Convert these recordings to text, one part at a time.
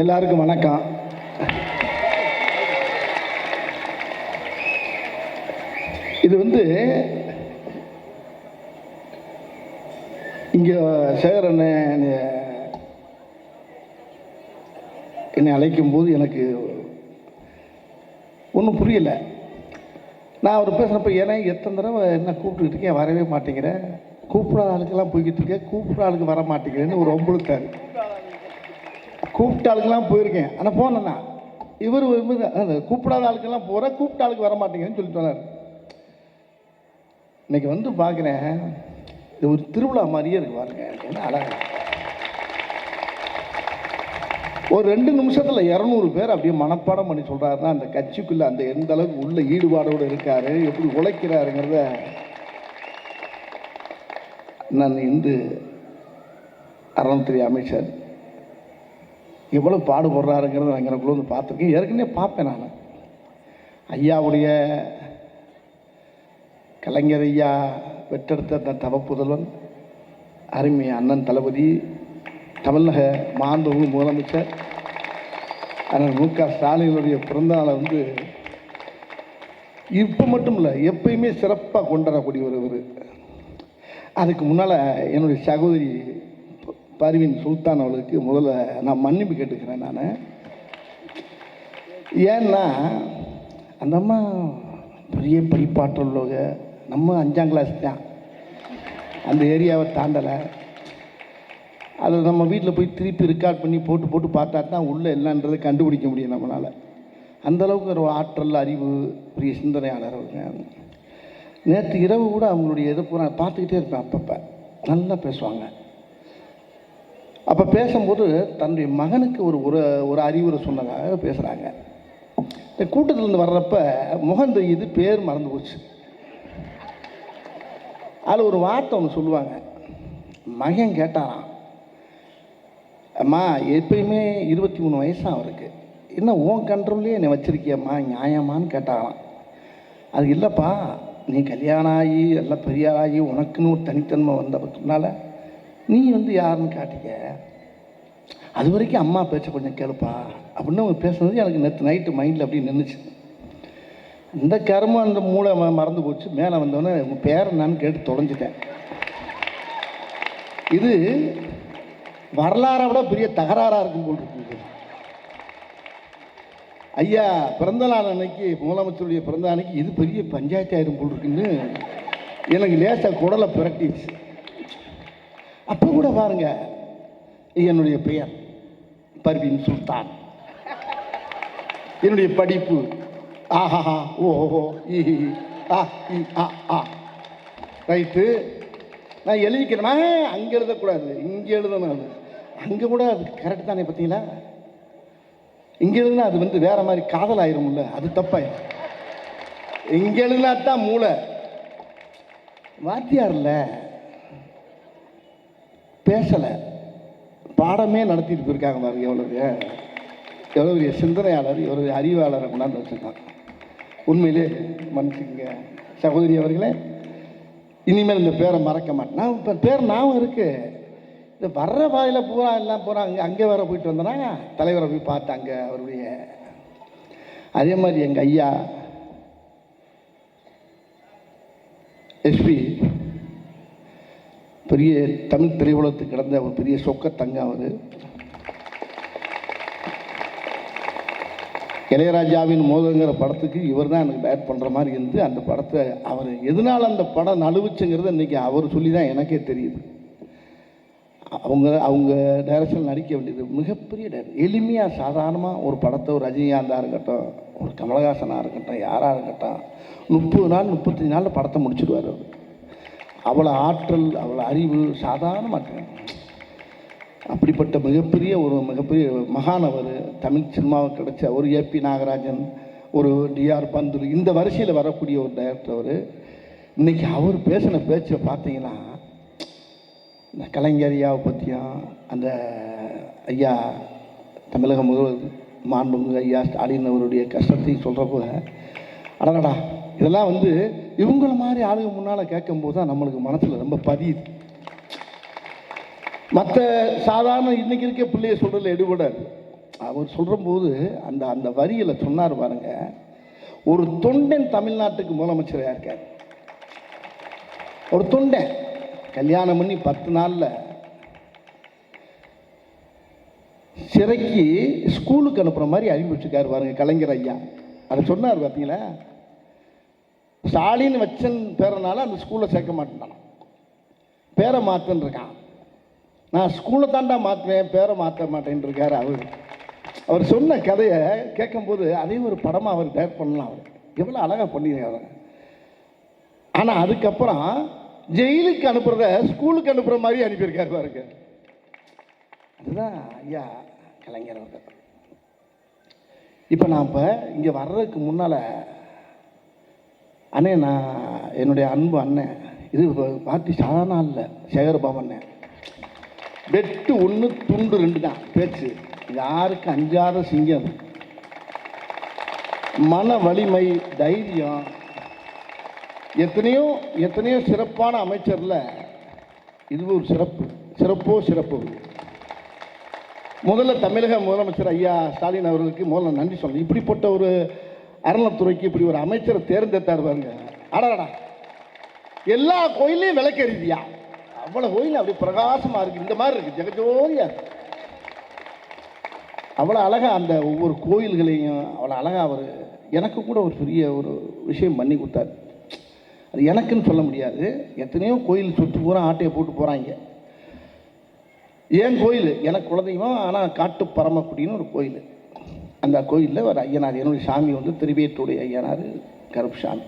எல்லாருக்கும் வணக்கம். இது வந்து இங்கே சேகரன் என்னை அழைக்கும் போது எனக்கு ஒன்றும் புரியலை. நான் அவர் பேசுகிறப்ப ஏன்னா எத்தனை தடவை என்ன கூப்பிட்டுக்கிட்டு இருக்கேன் வரவே மாட்டேங்கிறேன் கூப்பிடாத ஆளுக்கெல்லாம் போய்கிட்டு இருக்கேன் கூப்பிட்ற ஆளுக்கு வர மாட்டேங்கிறேன்னு ஒரு ஒம்புழுத்தாரு கூப்பிட்ட ஆளுக்கெல்லாம் போயிருக்கேன். ஆனால் போனேன்னா இவர் வந்து அந்த கூப்பிடாத ஆளுக்கெல்லாம் போகிறேன் கூப்பிட்ட ஆளுக்கு வர மாட்டேங்குதுன்னு சொல்லிட்டு சொன்னார் இன்னைக்கு வந்து பார்க்குறேன் இது ஒரு திருவிழா மாதிரியே இருக்கு பாருங்க. என்ன அழகா. ஒரு ரெண்டு நிமிஷத்தில் இரநூறு பேர் அப்படியே மனப்பாடம் பண்ணி சொல்கிறாருன்னா அந்த கட்சிக்குள்ளே அந்த எந்த அளவுக்கு உள்ள ஈடுபாடோடு இருக்காரு எப்படி உழைக்கிறாருங்கிறத நான் இந்து அறநிலைத்துறை அமைச்சர் எவ்வளோ பாடுபடுறாருங்கிறத நான் எனக்குள்ள வந்து பார்த்துருக்கேன். ஏற்கனவே பார்ப்பேன் நான். ஐயாவுடைய கலைஞர் ஐயா பெற்றெடுத்த அந்த தவப்புதல்வன் அருமை அண்ணன் தளபதி தமிழக மாண்புமிகு முதலமைச்சர் அண்ணன் மு க ஸ்டாலினுடைய பிறந்தநாளை வந்து இப்போ மட்டும் இல்லை எப்பயுமே சிறப்பாக கொண்டாடக்கூடிய ஒருவர் அதுக்கு முன்னால் என்னுடைய சகோதரி பர்வீன் சுல்தான் அவளுக்கு முதல்ல நான் மன்னிப்பு கேட்டுக்கிறேன் நான். ஏன்னா அந்த அம்மா பெரிய படிப்பாற்றல் உள்ளவங்க. நம்ம அஞ்சாம் கிளாஸ் தான். அந்த ஏரியாவை தாண்டலை. அதை நம்ம வீட்டில் போய் திருப்பி ரெக்கார்ட் பண்ணி போட்டு போட்டு பார்த்தா தான் உள்ளே என்னன்றதை கண்டுபிடிக்க முடியும் நம்மளால். அந்தளவுக்கு ஒரு ஆற்றல் அறிவு பெரிய சிந்தனையாளர் அவங்க. நேற்று இரவு கூட அவங்களுடைய இதை நான் பார்த்துக்கிட்டே இருப்பேன் அப்பப்போ. நல்லா பேசுவாங்க. அப்போ பேசும்போது தன்னுடைய மகனுக்கு ஒரு ஒரு ஒரு அறிவுரை சொன்னதாக பேசுகிறாங்க இந்த கூட்டத்திலேருந்து வர்றப்ப முகம் தெரியுது பேர் மறந்து போச்சு. அதில் ஒரு வார்த்தை ஒன்று சொல்லுவாங்க. மகன் கேட்டாராம் அம்மா எப்பயுமே இருபத்தி மூணு வயசாக அவருக்கு. என்ன உன் கண்ட்ரோல்லே என்னை வச்சுருக்கியம்மா நியாயமான்னு கேட்டாராம். அது இல்லைப்பா நீ கல்யாணம் ஆகி எல்லாம் பெரியாராகி உனக்குன்னு ஒரு தனித்தன்மை வந்ததுனால நீ வந்து யாருன்னு காட்டிக்க. அது வரைக்கும் அம்மா பேச்ச கொஞ்சம் கேளுப்பா. அப்படின்னு அவங்க பேசுனது எனக்கு நேற்று நைட்டு மைண்டில் அப்படியே நின்றுச்சு இந்த கருமம் அந்த மூளை ம- மறந்து போச்சு. மேலே வந்தோடனே உங்கள் பேர் என்னன்னு கேட்டு தொலைஞ்சிட்டேன் இது வரலாறை விட பெரிய தகராறாக இருக்கும் போல் இருக்குது ஐயா பிறந்த நாள் அன்னைக்கு முதலமைச்சருடைய பிறந்த அன்னைக்கு இது பெரிய பஞ்சாயத்து ஆயிரும் போல் இருக்குன்னு எனக்கு லேசாக குடலை பிரட்டிச்சு அப்போ கூட பாருங்க என்னுடைய பெயர் பர்வீன் சுல்தான். என்னுடைய படிப்பு ஆஹா ஓஹோ ஈ ஆ ஈ, ஆ ஆ. ரைட்டு? நான் எழுதிக்கணுமா? அங்கே எழுதக்கூடாது இங்கே எழுதணும் அது. அங்கே கூட அது கரெக்ட் தானே பார்த்தீங்களா? இங்கே எழுதுனா அது வந்து வேற மாதிரி காதல் ஆயிரும்ல அது தப்பாயிரும் இங்கே எழுதினா தான் மூளை. வாத்தியார்ல பேசலை. பாடமே நடத்திட்டு போயிருக்காங்க பாருங்க எவ்வளோ எவ்வளோ பெரிய சிந்தனையாளர் எவ்வளோ பெரிய அறிவாளரை கொண்டாந்து வச்சுருக்காங்க. உண்மையிலே மன்னிச்சுங்க சகோதரி அவர்களே இனிமேல் இந்த பேரை மறக்க மாட்டேன். நான் இப்போ பேர் ஞாபகம் இருக்குது இந்த வர்ற பாதையில் பூரா எல்லாம் பூரா அங்கே அங்கே வேற போயிட்டு வந்தோன்னா தலைவரை போய் பார்த்தாங்க அவருடைய அதே மாதிரி எங்கள் ஐயா எஸ்பி பெரிய தமிழ் திரையுலகத்துக்கு கிடந்த ஒரு பெரிய சொக்க தங்க அவர். இளையராஜாவின் மோதங்கிற படத்துக்கு இவர் தான் எனக்கு பேட் பண்ணுற மாதிரி இருந்து அந்த படத்தை அவர் எதனால் அந்த படம் நழுவுச்சுங்கிறது இன்றைக்கி அவர் சொல்லி தான் எனக்கே தெரியுது. அவங்க அவங்க டைரக்ஷன் நடிக்க வேண்டியது மிகப்பெரிய எளிமையாக சாதாரணமாக ஒரு படத்தை ஒரு ரஜினிகாந்தாக இருக்கட்டும் ஒரு கமலஹாசனாக இருக்கட்டும் யாராக இருக்கட்டும் முப்பது நாள் முப்பத்தஞ்சு நாளில் படத்தை முடிச்சிடுவார் அவர். அவ்வளோ ஆற்றல் அவ்வளோ அறிவு சாதாரணமாக அப்படிப்பட்ட மிகப்பெரிய ஒரு மிகப்பெரிய மகான் அவர் தமிழ் சினிமாவுக்கு கிடைச்ச ஒரு ஏபி நாகராஜன் ஒரு டிஆர் பந்துரு இந்த வரிசையில் வரக்கூடிய ஒரு டைரக்டர் அவர். இன்னைக்கு அவர் பேசின பேச்சை பார்த்தீங்கன்னா இந்த கலைஞர் ஐயாவை பற்றியும் அந்த ஐயா தமிழக முதல்வர் மாண்புமிகு ஐயா ஸ்டாலின் அவருடைய கஷ்டத்தையும் சொல்கிறப்போ அடடா இதெல்லாம் வந்து இவங்கள மாதிரி ஆளுங்க முன்னால் கேட்கும்போது தான் நம்மளுக்கு மனசில் ரொம்ப பதியுது. மற்ற சாதாரண இன்னைக்கு இருக்க பிள்ளைய சொல்கிறதுல எடுபடாது. அவர் சொல்கிற போது அந்த அந்த வரியில் சொன்னார் பாருங்க ஒரு தொண்டன் தமிழ்நாட்டுக்கு முதலமைச்சராக இருக்கார். ஒரு தொண்டன். கல்யாணம் பண்ணி பத்து நாளில் சிறைக்கு ஸ்கூலுக்கு அனுப்புகிற மாதிரி அறிவிச்சிருக்கார் பாருங்க கலைஞர் ஐயா. அதை சொன்னார் பார்த்தீங்களா ஸ்டாலின் வச்சன் பேரனால அந்த ஸ்கூலில் சேர்க்க மாட்டேன் பேரை மாற்றுன்னு இருக்கான். நான் ஸ்கூலை தாண்டா மாற்றுவேன் பேரை மாற்ற மாட்டேன்னு இருக்காரு அவர். அவர் சொன்ன கதையை கேட்கும்போது அதையும் ஒரு படமாக அவர் டேரக்ட் பண்ணலாம் அவர். எவ்வளோ அழகாக பண்ணியிருக்காரு ஆனால் அதுக்கப்புறம் ஜெயிலுக்கு அனுப்புகிறத ஸ்கூலுக்கு அனுப்புகிற மாதிரி அனுப்பியிருக்காரு பாருங்க. அதுதான் ஐயா கலைஞர் அவர்கள். இப்போ நான் இப்போ இங்கே வர்றதுக்கு முன்னால் அண்ணே நான் என்னுடைய அன்பு அண்ணன் இது பார்ட்டி சாதாரண இல்லை சேகர்பாபு அண்ணன் வெட்டு ஒன்று துண்டு ரெண்டு தான் பேச்சு. யாருக்கு அஞ்சாத சிங்கம்? மன வலிமை தைரியம். எத்தனையோ எத்தனையோ சிறப்பான அமைச்சரில் இது ஒரு சிறப்பு. சிறப்போ சிறப்பு. முதல்ல தமிழக முதலமைச்சர் ஐயா ஸ்டாலின் அவர்களுக்கு முதல்ல நன்றி சொல்லணும். இப்படிப்பட்ட ஒரு அறநிலத்துறைக்கு இப்படி ஒரு அமைச்சரை தேர்ந்தெடுத்தார் பாருங்க. அடாடா எல்லா கோயிலையும் விளக்கெறிதியா அவ்வளோ கோயில் அப்படி பிரகாசமாக இருக்குது இந்த மாதிரி இருக்குது ஜெகஜோதியா அவ்வளோ அழகாக அந்த ஒவ்வொரு கோயில்களையும் அவ்வளோ அழகாக அவர் எனக்கு கூட ஒரு பெரிய ஒரு விஷயம் பண்ணி கொடுத்தாரு. அது எனக்குன்னு சொல்ல முடியாது. எத்தனையோ கோயில் சுற்றி பூரா ஆட்டையை போட்டு போகிறாங்க ஏன் கோயில்? எனக்கு குலதெய்வம் ஆனால் காட்டு பரமக்குடின்னு ஒரு கோயில். அந்த கோயிலில் ஒரு ஐயனார் என்னுடைய சாமி வந்து திருவேட்டுடைய ஐயனார் கருப்புசாமி.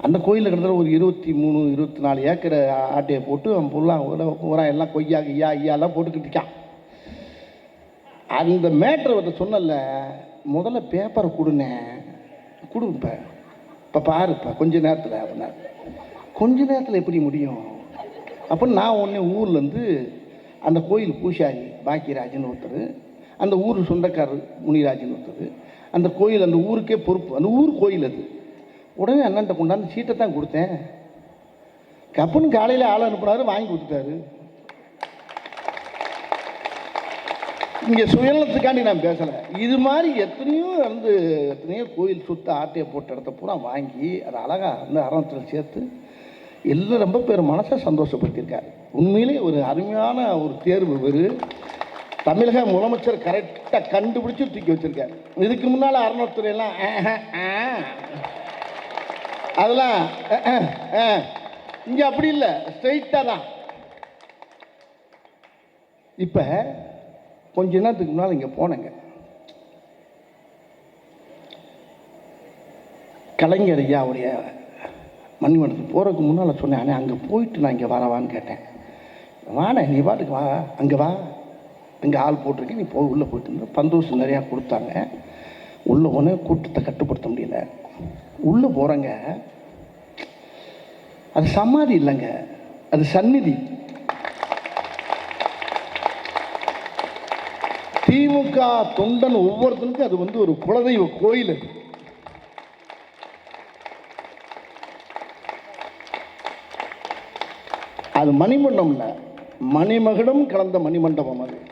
அந்த கோயிலில் கிட்டத்தட்ட ஒரு இருபத்தி மூணு இருபத்தி நாலு ஏக்கர் ஆட்டையை போட்டு அவன் ஃபுல்லாக உரம் எல்லாம் கொய்யா ஐயா ஐயாலாம் போட்டுக்கிட்டு இருக்கான். அந்த மேட்ரு வந்து சொன்னல முதல்ல பேப்பரை கொடுனேன் கொடுப்ப. இப்போ பாருப்பா கொஞ்ச நேரத்தில் அப்படின்னாரு. கொஞ்ச நேரத்தில் எப்படி முடியும்? அப்போ நான் உடனே ஊர்லேருந்து அந்த கோயில் பூசாரி பாக்கியராஜன் ஒருத்தர் அந்த ஊர் சொந்தக்காரர் முனிராஜன் ஒருத்தர். அந்த கோயில் அந்த ஊருக்கே பொறுப்பு. அந்த ஊர் கோயில் அது. உடனே அண்ணன்ட்ட கொண்டாந்து சீட்டை தான் கொடுத்தேன். கப்புன்னு காலையில் ஆள் அனுப்புனாரு வாங்கி கொடுத்துட்டாரு. இங்கே சுயநலத்துக்காண்டி நான் பேசலை. இது மாதிரி எத்தனையோ வந்து எத்தனையோ கோயில் சுத்த ஆட்டையை போட்ட இடத்த பூரா வாங்கி அதை அழகாக வந்து அரணத்தில் சேர்த்து எல்லாம் ரொம்ப பேர் மனசை சந்தோஷப்படுத்தியிருக்காரு. உண்மையிலே ஒரு அருமையான ஒரு தேர்வு இவர். தமிழக முதலமைச்சர் கரெக்டாக கண்டுபிடிச்சு தூக்கி வச்சிருக்கேன் இதுக்கு முன்னால் அறநிலைத்துறையெல்லாம் அதெல்லாம் இங்கே அப்படி இல்லை ஸ்ட்ரைட்டாக தான். இப்போ கொஞ்ச நேரத்துக்கு முன்னால் இங்கே போனேங்க. கலைஞர் ஐயா அவருடைய மணிமண்டத்துக்கு போகிறதுக்கு முன்னால் சொன்னேன் அண்ணே அங்கே போயிட்டு நான் இங்கே வரவான்னு கேட்டேன். வாண்ணே நீ பாட்டுக்கு வா அங்கே வா. இங்கே ஆள் போட்டிருக்கேன் நீ போய் உள்ளே போயிட்டு இருந்த பந்தோசம் நிறையா கொடுத்தாங்க. உள்ளே போன கூட்டத்தை கட்டுப்படுத்த முடியல. உள்ளே போகிறங்க அது சமாதி இல்லைங்க. அது சந்நிதி. திமுக தொண்டன் ஒவ்வொருத்தனுக்கும் அது வந்து ஒரு குலதெய்வ கோயில் அது. அது மணிமண்டபம் இல்லை. மணிமகுடம் கலந்த மணிமண்டபம் அது.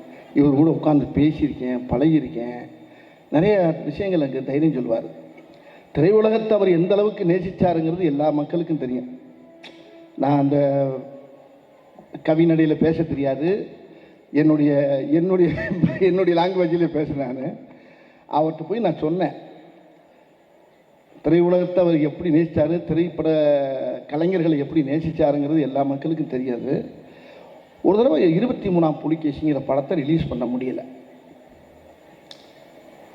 இவர் கூட உட்காந்து பேசியிருக்கேன் பழகியிருக்கேன். நிறைய விஷயங்கள் எனக்கு தைரியம் சொல்லுவார் திரையுலகத்தை அவர் எந்த அளவுக்கு நேசிச்சாருங்கிறது எல்லா மக்களுக்கும் தெரியும். நான் அந்த கவிநடையில் பேச தெரியாது. என்னுடைய என்னுடைய என்னுடைய லாங்குவேஜில் பேசுகிறேன் நான். அவர்கிட்ட போய் நான் சொன்னேன். திரையுலகத்தை அவர் எப்படி நேசித்தார் திரைப்பட கலைஞர்களை எப்படி நேசிச்சாருங்கிறது எல்லா மக்களுக்கும் தெரியாது. ஒரு தடவை இருபத்தி மூணாம் புலிகேசிங்கிற படத்தை ரிலீஸ் பண்ண முடியல.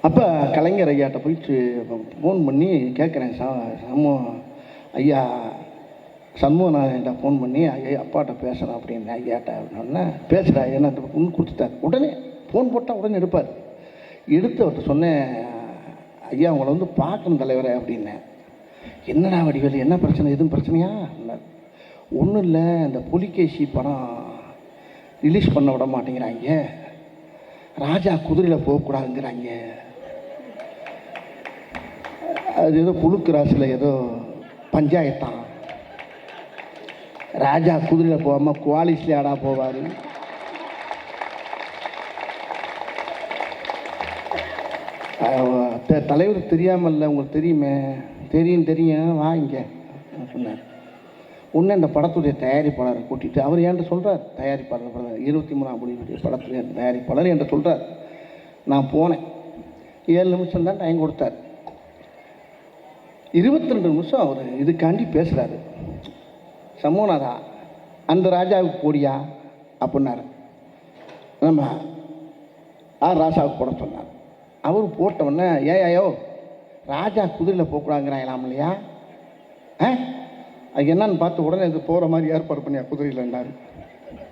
அப்போ கலைஞர் ஐயாட்ட போயிட்டு ஃபோன் பண்ணி கேட்குறேன் ச சம்மோ ஐயா சண்முகநாதன்ட்ட ஃபோன் பண்ணி ஐயா அப்பாட்ட பேசுகிறேன் அப்படின்னு ஐயாட்ட அப்படின்னா பேசுகிறா என்ன ஒன்று கொடுத்துட்டார் உடனே ஃபோன் போட்டால் உடனே எடுப்பார். எடுத்து அவர்கிட்ட சொன்னேன் ஐயா உங்களை வந்து பார்க்கணும் தலைவரே அப்படின்னேன். என்னடா வடிவேலு என்ன பிரச்சனை? எதுவும் பிரச்சனையா? ஒன்றும் இல்லை இந்த புலிகேசி படம் ரிலீஸ் பண்ண விட மாட்டேங்கிறாங்க. ராஜா குதிரையில் போகக்கூடாதுங்கிறாங்க. அது ஏதோ புழுக்கு ராசியில் ஏதோ பஞ்சாயத்தான். ராஜா குதிரையில் போகாமல் குவாலிஸ்ல ஆடா போவார். தலைவர் தெரியாமல்ல உங்களுக்கு தெரியுமே? தெரியும் தெரியும். வா இங்கே. சொன்னார் உடனே இந்த படத்துடைய தயாரிப்பாளரை கூட்டிட்டு அவர் என்கிட்ட சொல்கிறார் தயாரிப்பாளர் படம் இருபத்தி மூணாம் மொழியுடைய படத்துடைய தயாரிப்பாளர் என்கிட்ட சொல்கிறார் நான் போனேன். ஏழு நிமிஷம் தான் டைம் கொடுத்தார். இருபத்தி ரெண்டு நிமிஷம் அவர் இதுக்காண்டி பேசுகிறாரு சமூகநாதா அந்த ராஜாவுக்கு போடியா? அப்படின்னாரு. நம்ம ஆ ராஜாவுக்கு போட சொன்னார். அவர் போட்டவுடனே ஐயோ ராஜா குதிரையில் போகக்கூடாங்கிறாங்களாம் இல்லையா? ஆ? அது என்னன்னு பார்த்து உடனே இது போகிற மாதிரி ஏற்பாடு பண்ணியா குதிரையில்ண்டாரு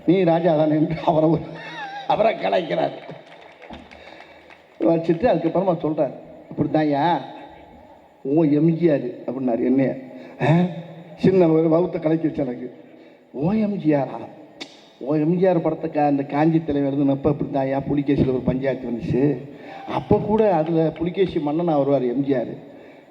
நீ ராஜா தானே என்று அவரை அவரை கலாய்க்கிறார். வச்சுட்டு அதுக்கப்புறமா சொல்கிறார் அப்படி தான்யா ஓ எம்ஜிஆர் அப்படின்னாரு என்னைய. சின்ன ஒரு வகுத்த கலைக்கிச்சு எனக்கு. ஓ எம்ஜிஆரா? ஓ எம்ஜிஆர் படத்துக்கு அந்த காஞ்சி தலைவர் அப்போ இப்படி தான்யா புலிகேசியில் ஒரு பஞ்சாயத்து வந்துச்சு. அப்போ கூட அதில் புலிகேசி மன்னனாக வருவார் எம்ஜிஆர்.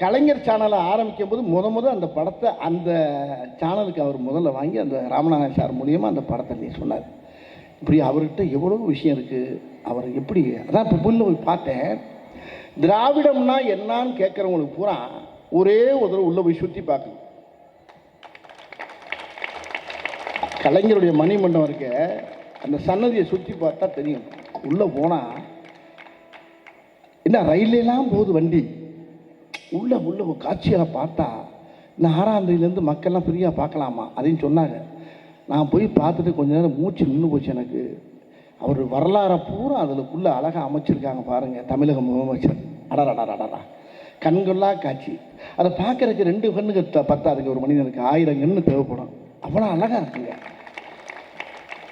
கலைஞர் சேனலை ஆரம்பிக்கும் போது முத முத அந்த படத்தை அந்த சேனலுக்கு அவர் முதல்ல வாங்கி அந்த ராமநாதன் சார் மூலியமாக அந்த படத்தை நீ சொன்னார் இப்படி அவர்கிட்ட எவ்வளோ விஷயம் இருக்குது அவர் எப்படி அதான் இப்போ புல்ல போய் பார்த்தேன். திராவிடம்னா என்னான்னு கேட்குறவங்களுக்கு பூரா ஒரே ஒரு தடவை உள்ளே போய் சுற்றி பார்க்கணும். கலைஞருடைய மணிமண்டபம் இருக்க அந்த சன்னதியை சுற்றி பார்த்தா தெரியும். உள்ளே போனால் என்ன ரயிலெல்லாம் போகுது வண்டி? உள்ள உள்ள ஒரு பார்த்தா இந்த ஆறாந்தேதியிலேருந்து மக்கள்லாம் ஃப்ரீயாக பார்க்கலாமா? அப்படின்னு சொன்னாங்க. நான் போய் பார்த்துட்டு கொஞ்ச நேரம் மூச்சு நின்று போச்சு எனக்கு. அவர் வரலாறை பூரா அதுக்குள்ளே அழகாக அமைச்சிருக்காங்க பாருங்கள் தமிழக முதலமைச்சர். அடடடடடா கண்கொள்ளா காட்சி. அதை பார்க்குறதுக்கு ரெண்டு கண்ணுக்கு பத்தாதுக்கு ஒரு மனிதனுக்கு. ஆயிரம் கண்ணு தேவைப்படும். அவ்வளோ அழகாக இருக்குங்க.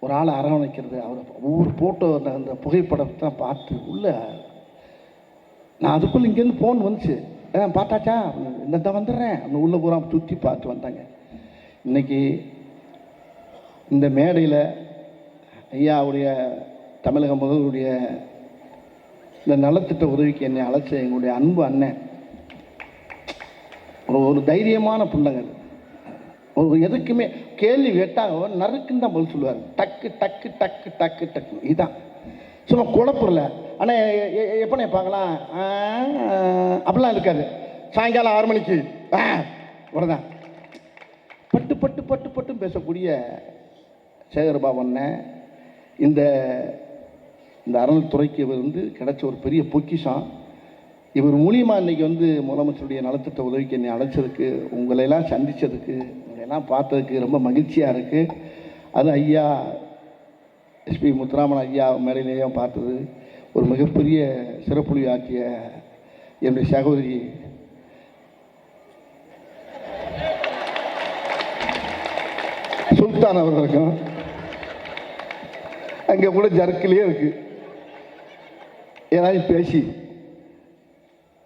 ஒரு ஆளை அரவணைக்கிறது அவர் ஒவ்வொரு ஃபோட்டோ அந்த அந்த புகைப்படத்தை தான் பார்த்து உள்ள நான் அதுக்குள்ளே இங்கேருந்து ஃபோன் வந்துச்சு. ஏன் பார்த்தாச்சா? இந்த தான் வந்துடுறேன்? அந்த உள்ளே பூரா சுற்றி பார்த்து வந்தாங்க இன்னைக்கு இந்த மேடையில் ஐயாவுடைய தமிழக முதல்வருடைய இந்த நலத்திட்ட உதவிக்கு என்னை அழைச்ச எங்களுடைய அன்பு அண்ணன். ஒரு ஒரு தைரியமான பிள்ளைங்க அது. எதுக்குமே கேள்வி கேட்டால் நறுக்குன்னு தான் பதில் சொல்லுவார். டக்கு டக்கு டக்கு டக்கு டக்கு இதுதான் சும்மா குழப்பல ஆனால் எப்போ பார்க்கலாம் அப்படிலாம் இருக்காது. சாயங்காலம் ஆறு மணிக்கு. ஆ உடனே பட்டு பட்டு பட்டு பட்டு பேசக்கூடிய சேகர்பாபண்ண இந்த இந்த அறநிலைத்துறைக்கு இவர் வந்து கிடைச்ச ஒரு பெரிய பொக்கிஷம். இவர் மூலியமாக இன்றைக்கி வந்து முதலமைச்சருடைய நலத்திட்ட உதவிக்கு என்னை அழைச்சதுக்கு உங்களையெல்லாம் சந்தித்ததுக்கு எல்லாம் பார்த்ததுக்கு ரொம்ப மகிழ்ச்சியாக இருக்குது அது ஐயா எஸ்பி முத்துராமன் ஐயா மேடையிலேயும் பார்த்தது. ஒரு மிகப்பெரிய சிறப்புலி ஆக்கிய என்னுடைய சகோதரி. சுல்தான் அவர்களுக்கும். அங்கே கூட ஜர்க்கிலே இருக்குது ஏதாவது பேசி.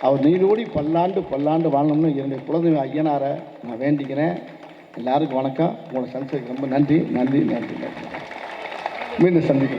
அவர் நீரோடி பல்லாண்டு பல்லாண்டு வாழணும்னு என்னுடைய குலதெய்வ ஐயனாரை நான் வேண்டிக்கிறேன். எல்லாருக்கும் வணக்கம். உங்களோட சந்திச்சதுக்கு ரொம்ப நன்றி. நன்றி நன்றி நன்றி. மீண்டும் சந்திக்கிறேன்